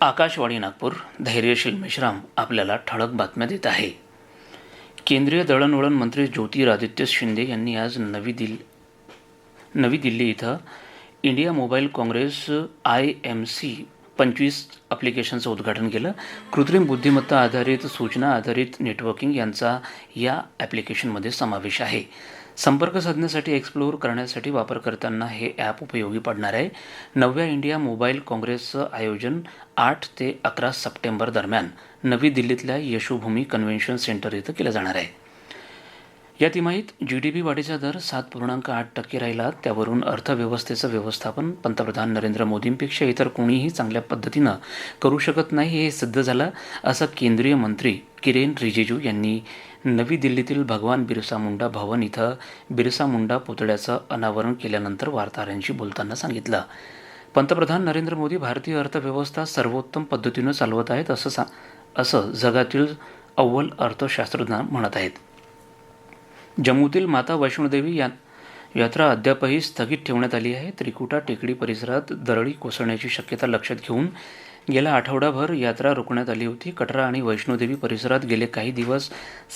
आकाशवाणी नागपूर धैर्यशील मेश्राम आपल्याला ठळक बातम्या देत आहे. केंद्रीय दळणवळण मंत्री ज्योतिरादित्य शिंदे यांनी आज नवी दिल्ली नवी दिल्ली इथं India mobile congress I M C पंचवीस ॲप्लिकेशनचं उद्घाटन केलं. कृत्रिम बुद्धिमत्ता आधारित सूचना आधारित नेटवर्किंग यांचा या ॲप्लिकेशनमध्ये समावेश आहे. संपर्क साधण्यासाठी एक्सप्लोअर करण्यासाठी वापरकर्त्यांना हे ॲप उपयोगी पडणार आहे. नवव्या इंडिया मोबाईल काँग्रेसचं आयोजन आठ ते अकरा सप्टेंबर दरम्यान. नवी दिल्लीतल्या यशोभूमी कन्व्हेन्शन सेंटर इथं केलं जाणार आहे. या तिमाहीत जी डी पी वाढीचा दर सात पूर्णांक आठ टक्के राहिला. त्यावरून अर्थव्यवस्थेचं व्यवस्थापन पंतप्रधान नरेंद्र मोदींपेक्षा इतर कोणीही चांगल्या पद्धतीनं करू शकत नाही हे सिद्ध झालं असं केंद्रीय मंत्री किरेन रिजिजू यांनी नवी दिल्लीतील भगवान बिरसा मुंडा भवन इथं बिरसा मुंडा पुतळ्याचं अनावरण केल्यानंतर वार्ताहरांशी बोलताना सांगितलं. पंतप्रधान नरेंद्र मोदी भारतीय अर्थव्यवस्था सर्वोत्तम पद्धतीनं चालवत आहेत असं सा असं जगातील अव्वल अर्थशास्त्रज्ञ म्हणत आहेत. जम्मूतील माता वैष्णोदेवी या यात्रा अद्यापही स्थगित ठेवण्यात आली आहे. त्रिकुटा टेकडी परिसरात दरडी कोसळण्याची शक्यता लक्षात घेऊन गेला आठवडाभर यात्रा रोखण्यात आली होती. कटरा आणि वैष्णोदेवी परिसरात गेले काही दिवस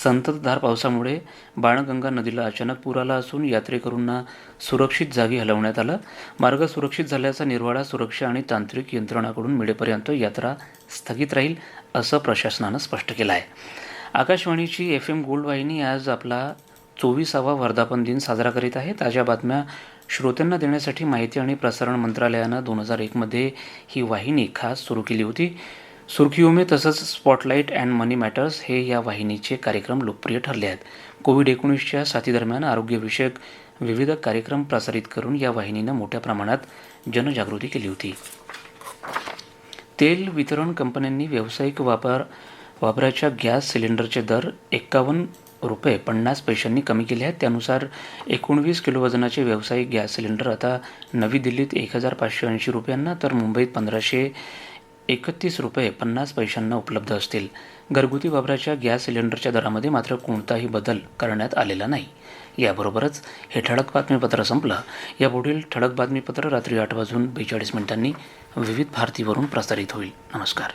संततधार पावसामुळे बाणगंगा नदीला अचानक पूर आला असून यात्रेकरूंना सुरक्षित जागी हलवण्यात आलं. मार्ग सुरक्षित झाल्याचा निर्वाळा सुरक्षा आणि तांत्रिक यंत्रणाकडून मिळेपर्यंत यात्रा स्थगित राहील असं प्रशासनानं स्पष्ट केलं आहे आकाशवाणीची एफ एम गोल्ड वाहिनी आज आपला चोवीसावा वर्धापन दिन साजरा करीत आहे. ताज्या बातम्या श्रोत्यांना देण्यासाठी माहिती आणि प्रसारण मंत्रालयानं दोन हजार एकमध्ये ही वाहिनी खास सुरू केली होती. सुर्खियोमे तसंच स्पॉटलाईट अँड मनी मॅटर्स हे या वाहिनीचे कार्यक्रम लोकप्रिय ठरले आहेत. कोविड एकोणीसच्या साथीदरम्यान आरोग्यविषयक विविध कार्यक्रम प्रसारित करून या वाहिनीनं मोठ्या प्रमाणात जनजागृती केली होती. तेल वितरण कंपन्यांनी व्यावसायिक वापर वापराच्या गॅस सिलेंडरचे दर एक्कावन्न रुपये पन्नास पैशांनी कमी केले आहेत. त्यानुसार एकोणवीस किलो वजनाचे व्यावसायिक गॅस सिलेंडर आता नवी दिल्लीत एक हजार पाचशे ऐंशी रुपयांना तर मुंबईत पंधराशे एकतीस रुपये पन्नास पैशांना उपलब्ध असतील. घरगुती वापराच्या गॅस सिलेंडरच्या दरामध्ये मात्र कोणताही बदल करण्यात आलेला नाही. याबरोबरच हे ठळक बातमीपत्र संपलं. यापुढील ठळक बातमीपत्र रात्री आठ वाजून बेचाळीस मिनिटांनी विविध भारतीवरून प्रसारित होईल. नमस्कार.